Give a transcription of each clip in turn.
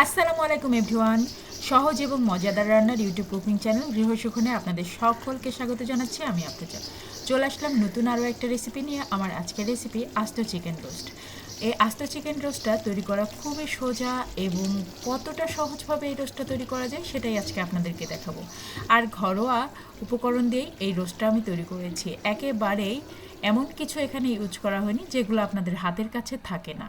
আসসালামু আলাইকুম এভরিওয়ান। সহজ এবং মজাদার রান্নার ইউটিউব কুকিং চ্যানেল গৃহসুখনে আপনাদের সকলকে স্বাগত জানাচ্ছি আমি আপনার চলে আসলাম নতুন আরও একটা রেসিপি নিয়ে আমার আজকের রেসিপি আস্ত চিকেন রোস্ট এই আস্ত চিকেন রোস্টটা তৈরি করা খুবই সোজা এবং কতটা সহজভাবে এই রোস্টটা তৈরি করা যায় সেটাই আজকে আপনাদেরকে দেখাবো। আর ঘরোয়া উপকরণ দিয়েই এই রোস্টটা আমি তৈরি করেছি। একেবারেই এমন কিছু এখানে ইউজ করা হয়নি যেগুলো আপনাদের হাতের কাছে থাকে না।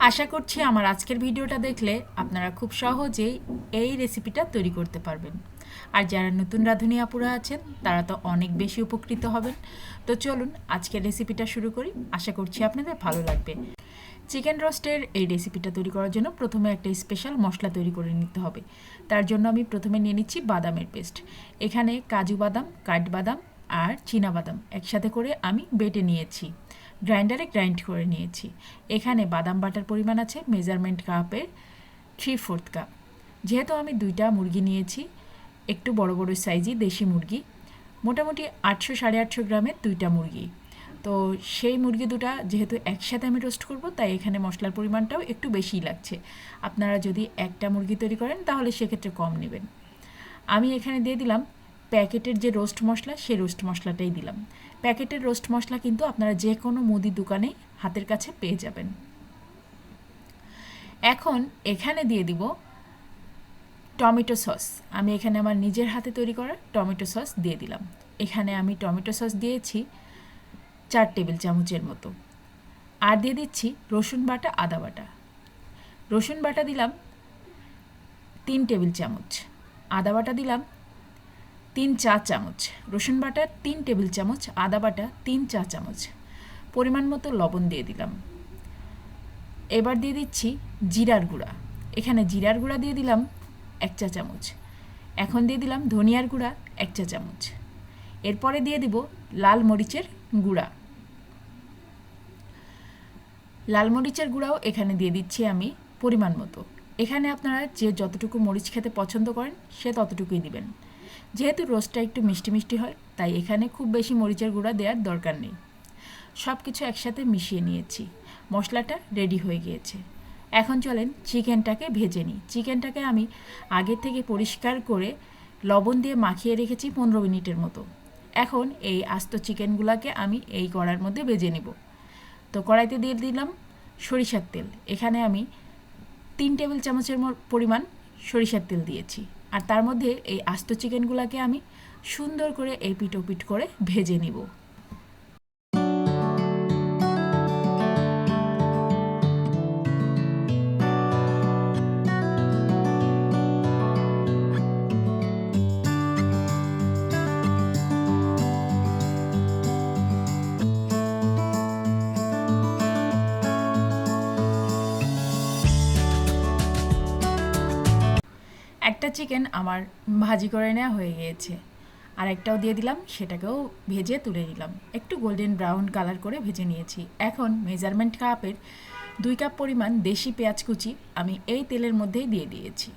আশা করছি আমার আজকের ভিডিওটা দেখলে আপনারা খুব সহজেই এই রেসিপিটা তৈরি করতে পারবেন। আর যারা নতুন রাঁধুনি আপুরা আছেন, তারা তো অনেক বেশি উপকৃত হবেন। তো চলুন আজকের রেসিপিটা শুরু করি। আশা করছি আপনাদের ভালো লাগবে। চিকেন রোস্টের এই রেসিপিটা তৈরি করার জন্য প্রথমে একটা স্পেশাল মশলা তৈরি করে নিতে হবে। তার জন্য আমি প্রথমে নিয়ে নিচ্ছি বাদামের পেস্ট এখানে কাজু বাদাম কাঠবাদাম আর বাদাম একসাথে করে আমি বেটে নিয়েছি। গ্রাইন্ডারে গ্রাইন্ড করে নিয়েছি। এখানে বাদাম বাটার পরিমাণ আছে, মেজারমেন্ট কাপের থ্রি ফোর্থ কাপ। যেহেতু আমি দুইটা মুরগি নিয়েছি, একটু বড় বড় সাইজই দেশি মুরগি, মোটামুটি আটশো সাড়ে আটশো গ্রামের দুইটা মুরগি। তো সেই মুরগি দুটা যেহেতু একসাথে আমি রোস্ট করব, তাই এখানে মশলার পরিমাণটাও একটু বেশিই লাগছে। আপনারা যদি একটা মুরগি তৈরি করেন, তাহলে সেক্ষেত্রে কম নেবেন। আমি এখানে দিয়ে দিলাম প্যাকেটের যে রোস্ট মশলা, সেই রোস্ট মশলাটাই দিলাম। প্যাকেটের রোস্ট মশলা কিন্তু আপনারা যে কোনো মুদি দোকানে হাতের কাছে পেয়ে যাবেন। এখন এখানে দিয়ে দিব টমেটো সস। আমি এখানে আমার নিজের হাতে তৈরি করা টমেটো সস দিয়ে দিলাম। এখানে আমি টমেটো সস দিয়েছি চার টেবিল চামচের মতো। আর দিয়ে দিচ্ছি রসুন বাটা, আদা বাটা। রসুন বাটা দিলাম তিন টেবিল চামচ। আদা বাটা দিলাম তিন চা চামচ, রসুন বাটা তিন টেবিল চামচ, আদা বাটা তিন চা চামচ। পরিমাণ মতো লবণ দিয়ে দিলাম। এবার দিয়ে দিচ্ছি জিরার গুঁড়া। এখানে জিরার গুঁড়া দিয়ে দিলাম এক চা চামচ। এখন দিয়ে দিলাম ধনিয়ার গুঁড়া এক চা চামচ। এরপরে দিয়ে দিব লাল মরিচের গুঁড়া। লাল মরিচের গুঁড়াও এখানে দিয়ে দিচ্ছি আমি পরিমাণ মতো। এখানে আপনারা যে যতটুকু মরিচ খেতে পছন্দ করেন সে ততটুকুই দিবেন। যেহেতু রোস্টটা একটু মিষ্টি মিষ্টি হয়, তাই এখানে খুব বেশি মরিচের গুঁড়া দেওয়ার দরকার নেই। সব কিছু একসাথে মিশিয়ে নিয়েছি। মশলাটা রেডি হয়ে গিয়েছে। এখন চলেন চিকেনটাকে ভেজে নিই। চিকেনটাকে আমি আগে থেকে পরিষ্কার করে লবণ দিয়ে মাখিয়ে রেখেছি পনেরো মিনিটের মতো। এখন এই আস্ত চিকেনগুলোকে আমি এই কড়ার মধ্যে ভেজে নিব। তো কড়াইতে দিয়ে দিলাম সরিষার তেল। এখানে আমি তিন টেবিল চামচের পরিমাণ সরিষার তেল দিয়েছি। আর তার মধ্যে এই আস্ত চিকেনগুলোকে আমি সুন্দর করে এই পিটো পিট করে ভেজে নিব। একটা চিকেন আমার ভাজি করে নেওয়া হয়ে গিয়েছে। আর একটাও দিয়ে দিলাম, সেটাকেও ভেজে তুলে নিলাম। একটু গোল্ডেন ব্রাউন কালার করে ভেজে নিয়েছি। এখন মেজারমেন্ট কাপের দুই কাপ পরিমাণ দেশি পেঁয়াজ কুচি আমি এই তেলের মধ্যেই দিয়ে দিয়েছি।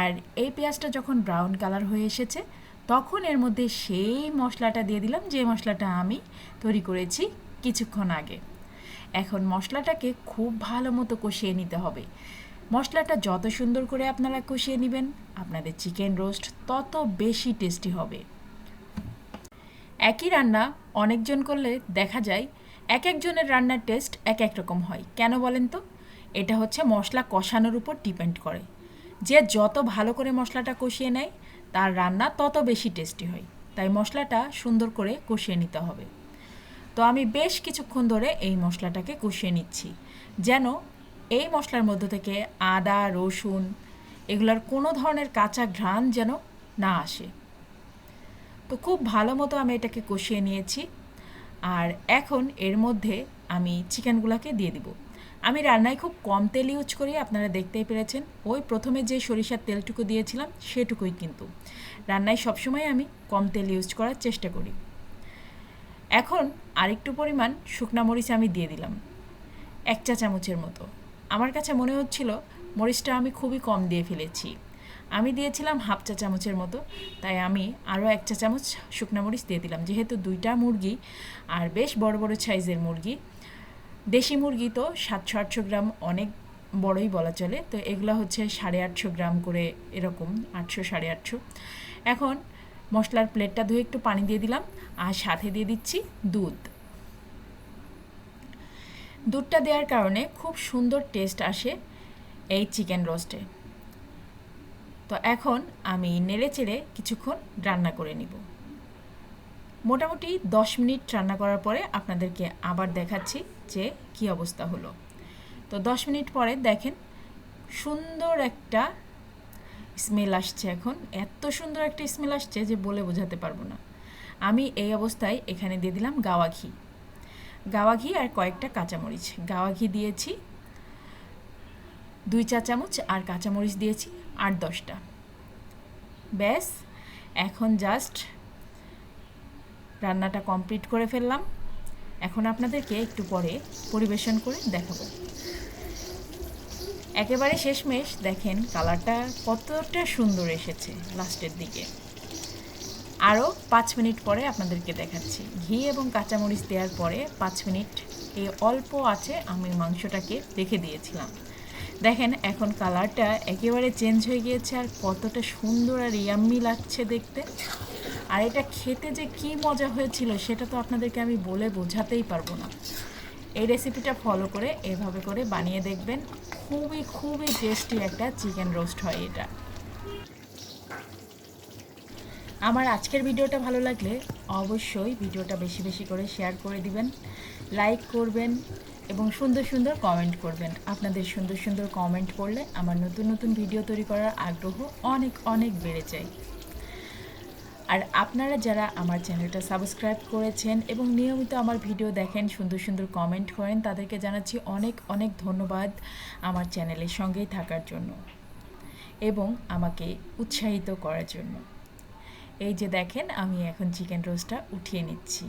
আর এই পেঁয়াজটা যখন ব্রাউন কালার হয়ে এসেছে, তখন এর মধ্যে সেই মশলাটা দিয়ে দিলাম, যে মশলাটা আমি তৈরি করেছি কিছুক্ষণ আগে। এখন মশলাটাকে খুব ভালো মতো কষিয়ে নিতে হবে। মশলাটা যত সুন্দর করে আপনারা কষিয়ে নেবেন, আপনাদের চিকেন রোস্ট তত বেশি টেস্টি হবে। একই রান্না অনেকজন করলে দেখা যায় এক একজনের রান্নার টেস্ট এক এক রকম হয়। কেন বলেন তো? এটা হচ্ছে মশলা কষানোর উপর ডিপেন্ড করে। যে যত ভালো করে মশলাটা কষিয়ে নেয়, তার রান্না তত বেশি টেস্টি হয়। তাই মশলাটা সুন্দর করে কষিয়ে নিতে হবে। তো আমি বেশ কিছুক্ষণ ধরে এই মশলাটাকে কষিয়ে নিচ্ছি। যেন এই মশলার মধ্যে থেকে আদা, রসুন এগুলার কোনো ধরনের কাঁচা ঘ্রাণ যেন না আসে। তো খুব ভালো মতো আমি এটাকে কষিয়ে নিয়েছি আর এখন এর মধ্যে আমি চিকেনগুলোকে দিয়ে দিব। আমি রান্নায় খুব কম তেল ইউজ করি, আপনারা দেখতেই পেরেছেন। ওই প্রথমে যে সরিষার তেলটুকু দিয়েছিলাম সেটুকুই কিন্তু। রান্নায় সবসময় আমি কম তেল ইউজ করার চেষ্টা করি। এখন আরেকটু পরিমাণ শুকনা মরিচ আমি দিয়ে দিলাম, এক চা চামচের মতো। আমার কাছে মনে হচ্ছিল, মরিচটা আমি খুবই কম দিয়ে ফেলেছি। আমি দিয়েছিলাম হাফ চা চামচের মতো, তাই আমি আরও এক চা চামচ শুকনো মরিচ দিয়ে দিলাম। যেহেতু দুইটা মুরগি আর বেশ বড় বড় সাইজের মুরগি, দেশি মুরগি তো সাতশো আটশো গ্রাম অনেক বড়ই বলা চলে, তো এগুলো হচ্ছে সাড়ে আটশো গ্রাম করে এরকম, আটশো সাড়ে আটশো। এখন মশলার প্লেটটা ধুয়ে একটু পানি দিয়ে দিলাম, আর সাথে দিয়ে দিচ্ছি দুধ। দুধটা দেওয়ার কারণে খুব সুন্দর টেস্ট আসে এই চিকেন রোস্টে তো এখন আমি নেড়ে চেড়ে কিছুক্ষণ রান্না করে নিব। মোটামুটি দশ মিনিট রান্না করার পরে আপনাদেরকে আবার দেখাচ্ছি যে কি অবস্থা হলো। তো দশ মিনিট পরে দেখেন সুন্দর একটা স্মেল আসছে এখন। এত সুন্দর একটা স্মেল আসছে যে বলে বোঝাতে পারব না। আমি এই অবস্থায় এখানে দিয়ে দিলাম গাওয়া ঘি। গাওয়া ঘি আর কয়েকটা কাঁচামরিচ। গাওয়া ঘি দিয়েছি, দুই চা চামচ আর কাঁচামরিচ দিয়েছি আট দশটা। ব্যাস, এখন জাস্ট রান্নাটা কমপ্লিট করে ফেললাম। এখন আপনাদেরকে একটু পরে পরিবেশন করে দেখাবো। একেবারে শেষমেশ দেখেন কালারটা কতটা সুন্দর এসেছে লাস্টের দিকে। আরও পাঁচ মিনিট পরে আপনাদেরকে দেখাচ্ছি। ঘি এবং কাঁচামরিচ দেওয়ার পরে পাঁচ মিনিট এই অল্প আছে আমি মাংসটাকে রেখে দিয়েছিলাম। দেখেন, এখন কালারটা একেবারে চেঞ্জ হয়ে গিয়েছে আর কতটা সুন্দর আর ইয়াম্মি লাগছে দেখতে। আর এটা খেতে যে কি মজা হয়েছিল সেটা তো আপনাদেরকে আমি বলে বোঝাতেই পারব না। এই রেসিপিটা ফলো করে এভাবে করে বানিয়ে দেখবেন। খুবই খুবই টেস্টি একটা চিকেন রোস্ট হয় এটা। আমার আজকের ভিডিওটা ভালো লাগলে অবশ্যই ভিডিওটা বেশি বেশি করে শেয়ার করে দিবেন, লাইক করবেন এবং সুন্দর সুন্দর কমেন্ট করবেন। আপনাদের সুন্দর সুন্দর কমেন্ট করলে আমার নতুন নতুন ভিডিও তৈরি করার আগ্রহ অনেক অনেক বেড়ে যায়। আর আপনারা যারা আমার চ্যানেলটা সাবস্ক্রাইব করেছেন এবং নিয়মিত আমার ভিডিও দেখেন, সুন্দর সুন্দর কমেন্ট করেন, তাদেরকে জানাচ্ছি অনেক অনেক ধন্যবাদ আমার চ্যানেলের সঙ্গেই থাকার জন্য এবং আমাকে উৎসাহিত করার জন্য। এই যে দেখেন, আমি এখন চিকেন রোস্টটা উঠিয়ে নিচ্ছি।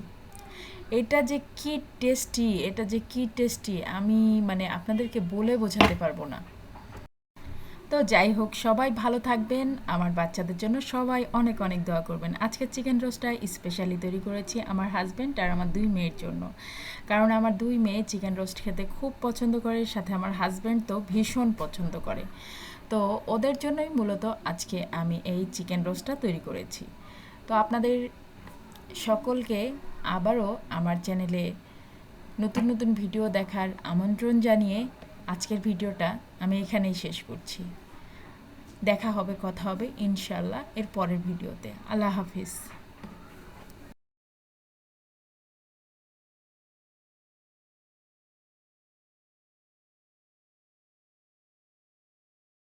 এটা যে কি টেস্টি এটা যে কি টেস্টি আমি মানে আপনাদেরকে বলে বোঝাতে পারব না। তো যাই হোক, সবাই ভালো থাকবেন। আমার বাচ্চাদের জন্য সবাই অনেক অনেক দোয়া করবেন। আজকের চিকেন রোস্টটা স্পেশালি তৈরি করেছি আমার হাজব্যান্ড আর আমার দুই মেয়ের জন্য। কারণ আমার দুই মেয়ে চিকেন রোস্ট খেতে খুব পছন্দ করে, সাথে আমার হাজব্যান্ড তো ভীষণ পছন্দ করে। তো ওদের জন্যই মূলত আজকে আমি এই চিকেন রোস্টটা তৈরি করেছি। তো আপনাদের সকলকে আবারও আমার চ্যানেলে নতুন নতুন ভিডিও দেখার আমন্ত্রণ জানিয়ে আজকের ভিডিওটা আমি এখানেই শেষ করছি। দেখা হবে, কথা হবে ইনশাল্লাহ এর পরের ভিডিওতে। আল্লাহ হাফিজ।